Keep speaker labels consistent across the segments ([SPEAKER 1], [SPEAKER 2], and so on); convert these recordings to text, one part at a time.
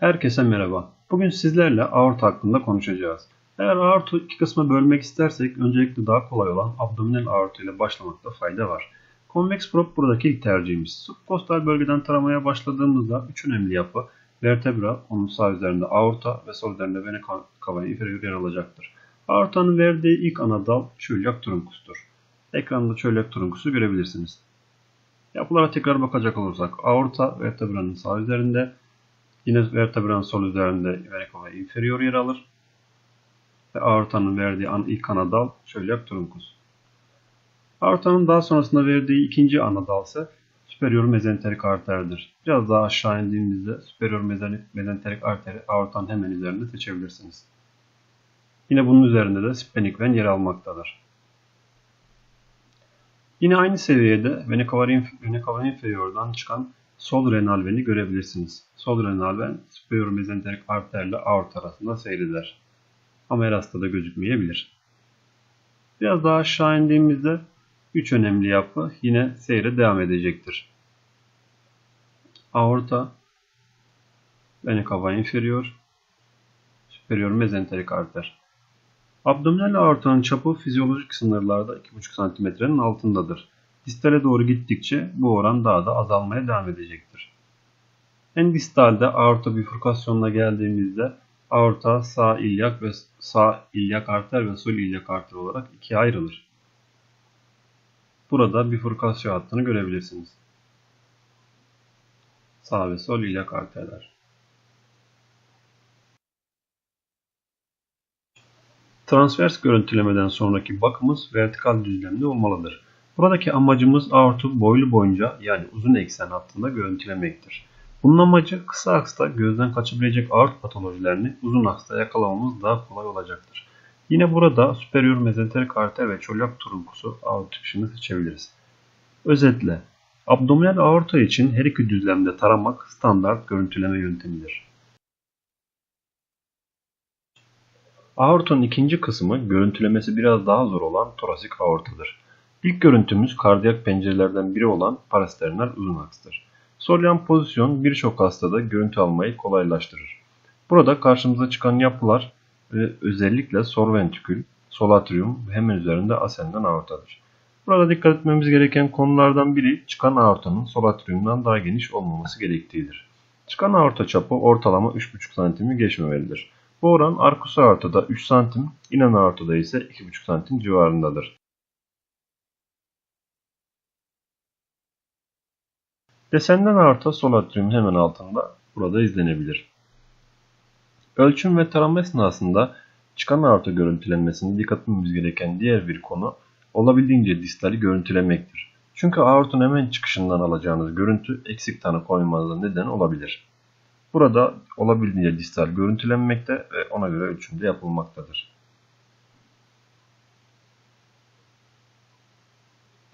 [SPEAKER 1] Herkese merhaba. Bugün sizlerle aorta hakkında konuşacağız. Eğer aortu iki kısma bölmek istersek öncelikle daha kolay olan abdominal aorta ile başlamakta fayda var. Convex probe buradaki ilk tercihimiz. Subkostal bölgeden taramaya başladığımızda üç önemli yapı vertebra, onun sağ üzerinde aorta ve sol üzerinde vena cava inferior yer alacaktır. Aortanın verdiği ilk ana dal çölyak trunkustur. Ekranda çölyak trunkusu görebilirsiniz. Yapılara tekrar bakacak olursak aorta vertebranın sağ üzerinde, Yine vertebranın sol üzerinde verikova inferior yer alır. Ve aortanın verdiği an, ilk ana dal çölyak trunkus. Aortanın daha sonrasında verdiği ikinci ana ise superior mezenterik arterdir. Biraz daha aşağı indiğimizde superior mezenterik arteri aortanın hemen üzerinde seçebilirsiniz. Yine bunun üzerinde de splenic ven yer almaktadır. Yine aynı seviyede vena inferior'dan çıkan sol renal veni görebilirsiniz. Sol renal ven superior mezenterik arterle aort arasında seyreder. Ama her hastada gözükmeyebilir. Biraz daha aşağı indiğimizde 3 önemli yapı yine seyre devam edecektir. Aorta, vena cava inferior, superior mezenterik arter. Abdominal aortanın çapı fizyolojik sınırlarda 2,5 cm'nin altındadır. Distale doğru gittikçe bu oran daha da azalmaya devam edecektir. En distalde aorta bifurkasyonuna geldiğimizde aorta sağ ilyak ve sağ ilyak arter ve sol ilyak arter olarak ikiye ayrılır. Burada bifurkasyon hattını görebilirsiniz. Sağ ve sol ilyak arterler. Transvers görüntülemeden sonraki bakımız vertikal düzlemde olmalıdır. Buradaki amacımız aortu boylu boyunca yani uzun eksen hattında görüntülemektir. Bunun amacı kısa aksta gözden kaçabilecek aort patolojilerini uzun aksta yakalamamız daha kolay olacaktır. Yine burada superior mezenterik arter ve çolyak trunkusu aort çıkışını seçebiliriz. Özetle, abdominal aorta için her iki düzlemde taramak standart görüntüleme yöntemidir. Aortanın ikinci kısmı görüntülemesi biraz daha zor olan torasik aortadır. İlk görüntümüz kardiyak pencerelerden biri olan parasternal uzun akstır. Solyan pozisyon birçok hastada görüntü almayı kolaylaştırır. Burada karşımıza çıkan yapılar ve özellikle sorventrikül, solatrium ve hemen üzerinde ascendant aortadır. Burada dikkat etmemiz gereken konulardan biri çıkan aortanın solatriumdan daha geniş olmaması gerektiğidir. Çıkan aorta çapı ortalama 3,5 cm'i geçmemelidir. Bu oran arkus aortada 3 cm, inen aortada ise 2,5 cm civarındadır. Desenden arta sol hemen altında burada izlenebilir. Ölçüm ve tarama esnasında çıkan aorta görüntülenmesinde dikkat etmemiz gereken diğer bir konu olabildiğince distali görüntülemektir. Çünkü aortun hemen çıkışından alacağınız görüntü eksik tanı koymanıza neden olabilir. Burada olabildiğince distal görüntülenmekte ve ona göre ölçümde yapılmaktadır.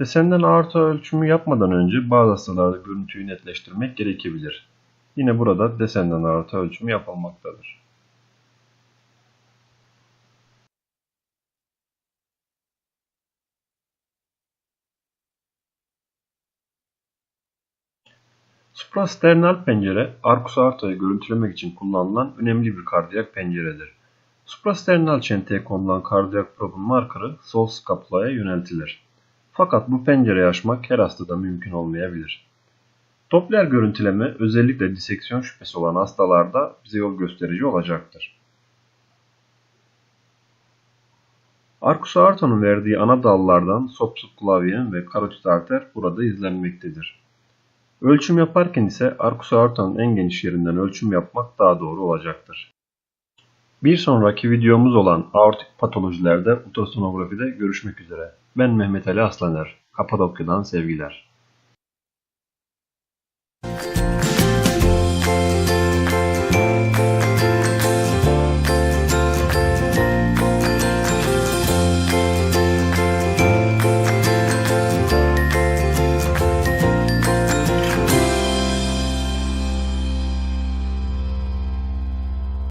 [SPEAKER 1] Desenden aorta ölçümü yapmadan önce bazı hastalarda görüntüyü netleştirmek gerekebilir. Yine burada desenden aorta ölçümü yapılmaktadır. Suprasternal pencere, arkus aortayı görüntülemek için kullanılan önemli bir kardiyak penceredir. Suprasternal çenteye konulan kardiyak probun markarı sol skapulaya yöneltilir. Fakat bu pencereyi aşmak her hastada mümkün olmayabilir. Doppler görüntüleme özellikle diseksiyon şüphesi olan hastalarda bize yol gösterici olacaktır. Arcus aortanın verdiği ana dallardan subsubclavian ve karotit arter burada izlenmektedir. Ölçüm yaparken ise arcus aortanın en geniş yerinden ölçüm yapmak daha doğru olacaktır. Bir sonraki videomuz olan aortik patolojilerde ultrasonografide görüşmek üzere. Ben Mehmet Ali Aslaner, Kapadokya'dan sevgiler.